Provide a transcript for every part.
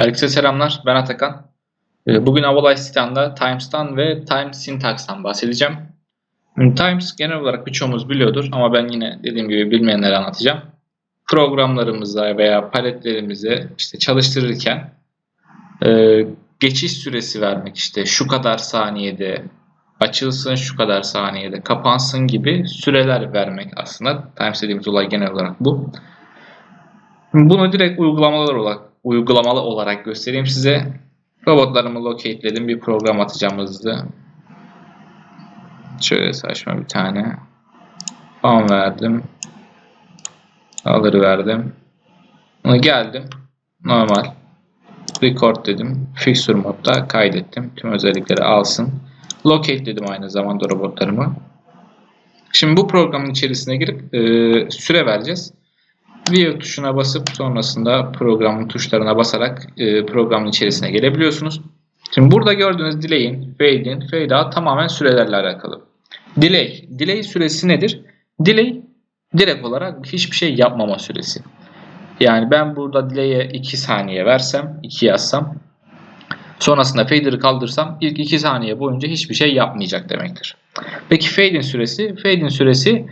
Herkese selamlar. Ben Atakan. Ee, Bugün Titan'da Times'tan ve Time Syntax'tan bahsedeceğim. Hmm, Times genel olarak birçoğumuz biliyordur ama ben yine dediğim gibi bilmeyenlere anlatacağım. Programlarımıza veya paletlerimizi işte çalıştırırken e, geçiş süresi vermek işte şu kadar saniyede açılsın şu kadar saniyede kapansın gibi süreler vermek aslında. Times dediğimiz olay genel olarak bu. Bunu direkt uygulamalar olarak uygulamalı olarak göstereyim size. Robotlarımı locateledim. Bir program atacağım hızlı. Şöyle saçma bir tane. Form verdim. Alır verdim. Bunu geldim. Normal. Record dedim. Fixture modda kaydettim. Tüm özellikleri alsın. Locate dedim aynı zamanda robotlarımı. Şimdi bu programın içerisine girip e, süre vereceğiz. View tuşuna basıp sonrasında programın tuşlarına basarak e, programın içerisine gelebiliyorsunuz. Şimdi burada gördüğünüz delay'in, fade in, fade out tamamen sürelerle alakalı. Delay, delay süresi nedir? Delay direkt olarak hiçbir şey yapmama süresi. Yani ben burada delay'e 2 saniye versem, 2 yazsam, sonrasında fader'ı kaldırsam ilk 2 saniye boyunca hiçbir şey yapmayacak demektir. Peki fade in süresi? Fade in süresi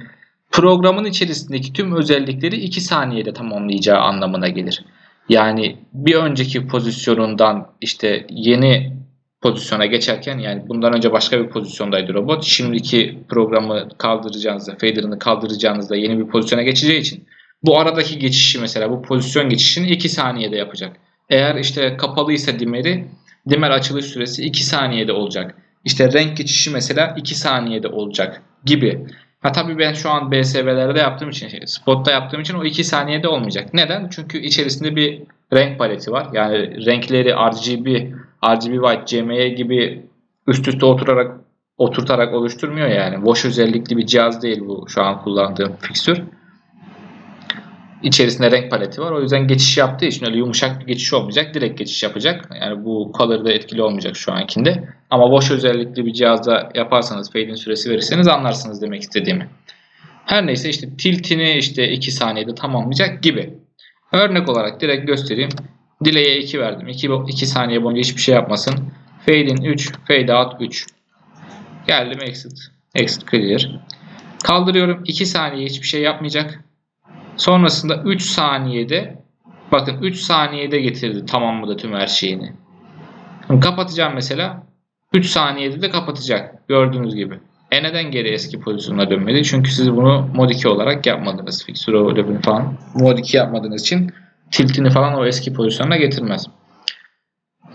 programın içerisindeki tüm özellikleri 2 saniyede tamamlayacağı anlamına gelir. Yani bir önceki pozisyonundan işte yeni pozisyona geçerken yani bundan önce başka bir pozisyondaydı robot. Şimdiki programı kaldıracağınızda, fader'ını kaldıracağınızda yeni bir pozisyona geçeceği için bu aradaki geçişi mesela bu pozisyon geçişini 2 saniyede yapacak. Eğer işte kapalıysa dimeri, dimer açılış süresi 2 saniyede olacak. İşte renk geçişi mesela 2 saniyede olacak gibi. Ha tabii ben şu an BSV'lerde yaptığım için, şey, spotta yaptığım için o 2 saniyede olmayacak. Neden? Çünkü içerisinde bir renk paleti var. Yani renkleri RGB, RGB White, CMY gibi üst üste oturarak oturtarak oluşturmuyor yani. Wash özellikli bir cihaz değil bu şu an kullandığım fikstür. İçerisinde renk paleti var. O yüzden geçiş yaptığı için öyle yumuşak bir geçiş olmayacak. Direkt geçiş yapacak. Yani bu color'da etkili olmayacak şu ankinde. Ama wash özellikli bir cihazda yaparsanız fade in süresi verirseniz anlarsınız demek istediğimi. Her neyse işte tiltini işte 2 saniyede tamamlayacak gibi. Örnek olarak direkt göstereyim. Delay'e 2 verdim. 2, 2 saniye boyunca hiçbir şey yapmasın. Fade in 3, fade out 3. Geldim exit. Exit clear. Kaldırıyorum. 2 saniye hiçbir şey yapmayacak. Sonrasında 3 saniyede bakın 3 saniyede getirdi tamamladı tüm her şeyini. Kapatacağım mesela. 3 saniyede de kapatacak. Gördüğünüz gibi. E neden geri eski pozisyonuna dönmedi? Çünkü siz bunu mod 2 olarak yapmadınız. Fixture overlapping falan mod 2 yapmadığınız için tiltini falan o eski pozisyonuna getirmez.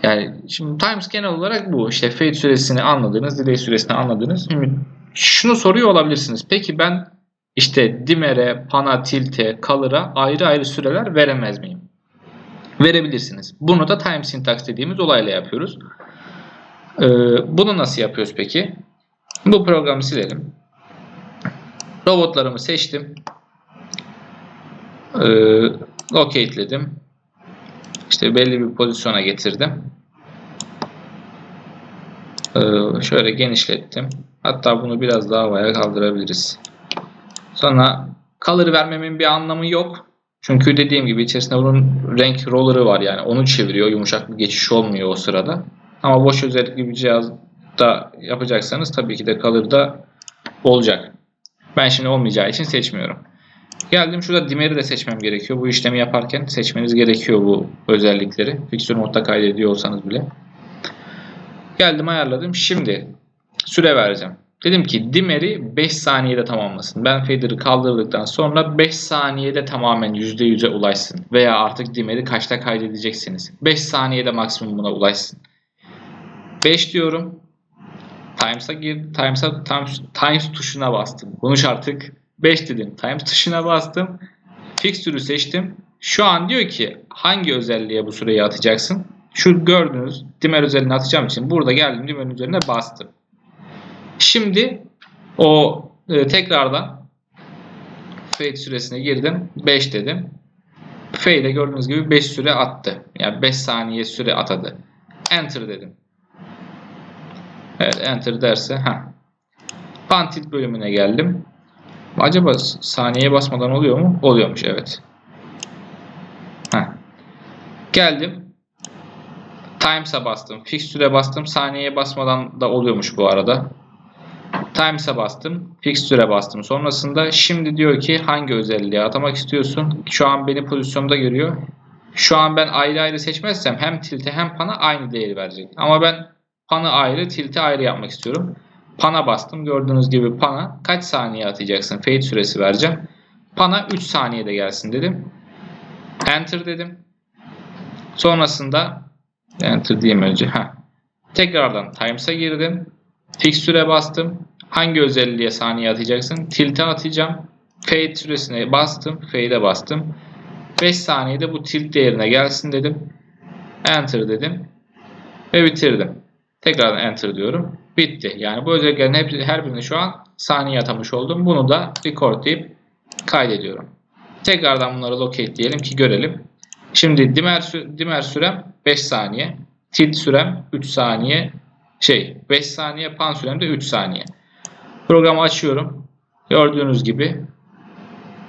Yani şimdi times genel olarak bu. İşte fade süresini anladınız, delay süresini anladınız. Şimdi şunu soruyor olabilirsiniz. Peki ben işte dimere, pana, tilte, color'a ayrı ayrı süreler veremez miyim? Verebilirsiniz. Bunu da time syntax dediğimiz olayla yapıyoruz. Ee, bunu nasıl yapıyoruz peki? Bu programı silelim. Robotlarımı seçtim. Ee, locateledim. İşte belli bir pozisyona getirdim. Ee, şöyle genişlettim. Hatta bunu biraz daha havaya kaldırabiliriz. Sonra color vermemin bir anlamı yok. Çünkü dediğim gibi içerisinde bunun renk roller'ı var yani onu çeviriyor. Yumuşak bir geçiş olmuyor o sırada. Ama boş özellikli bir cihazda yapacaksanız tabii ki de color'da olacak. Ben şimdi olmayacağı için seçmiyorum. Geldim şurada dimeri de seçmem gerekiyor. Bu işlemi yaparken seçmeniz gerekiyor bu özellikleri. Fixture modda kaydediyor olsanız bile. Geldim ayarladım. Şimdi süre vereceğim. Dedim ki dimeri 5 saniyede tamamlasın. Ben fader'ı kaldırdıktan sonra 5 saniyede tamamen %100'e ulaşsın. Veya artık dimeri kaçta kaydedeceksiniz. 5 saniyede maksimumuna ulaşsın. 5 diyorum. Times'a gir, Times'a times, times tuşuna bastım. Konuş artık. 5 dedim. Times tuşuna bastım. Fixture'ü seçtim. Şu an diyor ki hangi özelliğe bu süreyi atacaksın? Şu gördüğünüz dimer özelliğini atacağım için burada geldim dimerin üzerine bastım. Şimdi o e, tekrardan fade süresine girdim. 5 dedim. Fade'e gördüğünüz gibi 5 süre attı. Yani 5 saniye süre atadı. Enter dedim. Evet enter derse ha. Pantit bölümüne geldim. Acaba saniye basmadan oluyor mu? Oluyormuş evet. Ha. Geldim. Times'a bastım. Fix süre bastım. Saniyeye basmadan da oluyormuş bu arada. Times'a bastım. Fix süre bastım. Sonrasında şimdi diyor ki hangi özelliğe atamak istiyorsun? Şu an beni pozisyonda görüyor. Şu an ben ayrı ayrı seçmezsem hem tilt'e hem pan'a aynı değeri verecek. Ama ben pan'ı ayrı, tilt'i ayrı yapmak istiyorum. Pan'a bastım. Gördüğünüz gibi pan'a kaç saniye atacaksın? Fade süresi vereceğim. Pan'a 3 saniyede gelsin dedim. Enter dedim. Sonrasında Enter diyeyim önce. Heh. Tekrardan Times'a girdim. Fix süre bastım. Hangi özelliğe saniye atacaksın? Tilt'e atacağım. Fade süresine bastım. Fade'e bastım. 5 saniyede bu tilt değerine gelsin dedim. Enter dedim. Ve bitirdim. Tekrardan enter diyorum. Bitti. Yani bu özelliklerin hep, her birini şu an saniye atamış oldum. Bunu da record deyip kaydediyorum. Tekrardan bunları locate diyelim ki görelim. Şimdi dimer, dimer sürem 5 saniye. Tilt sürem 3 saniye. Şey 5 saniye pan sürem de 3 saniye. Programı açıyorum. Gördüğünüz gibi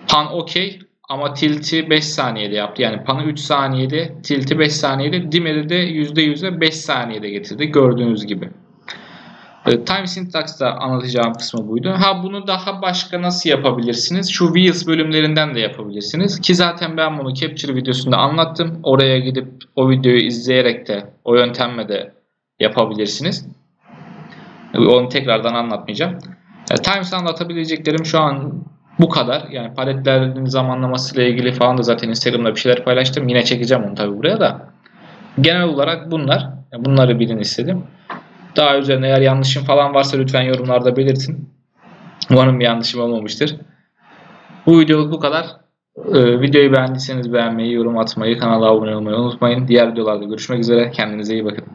pan okey ama tilti 5 saniyede yaptı. Yani panı 3 saniyede, tilti 5 saniyede, dimeri de %100'e 5 saniyede getirdi. Gördüğünüz gibi. E, Time Syntax'ta anlatacağım kısmı buydu. Ha bunu daha başka nasıl yapabilirsiniz? Şu Wheels bölümlerinden de yapabilirsiniz. Ki zaten ben bunu Capture videosunda anlattım. Oraya gidip o videoyu izleyerek de o yöntemle de yapabilirsiniz. E, Onu tekrardan anlatmayacağım. Times'ı anlatabileceklerim şu an bu kadar. Yani paletlerin zamanlaması ile ilgili falan da zaten Instagram'da bir şeyler paylaştım. Yine çekeceğim onu tabii buraya da. Genel olarak bunlar. Yani Bunları bilin istedim. Daha üzerine eğer yanlışım falan varsa lütfen yorumlarda belirtin. Umarım bir yanlışım olmamıştır. Bu videoluk bu kadar. Ee, videoyu beğendiyseniz beğenmeyi, yorum atmayı, kanala abone olmayı unutmayın. Diğer videolarda görüşmek üzere. Kendinize iyi bakın.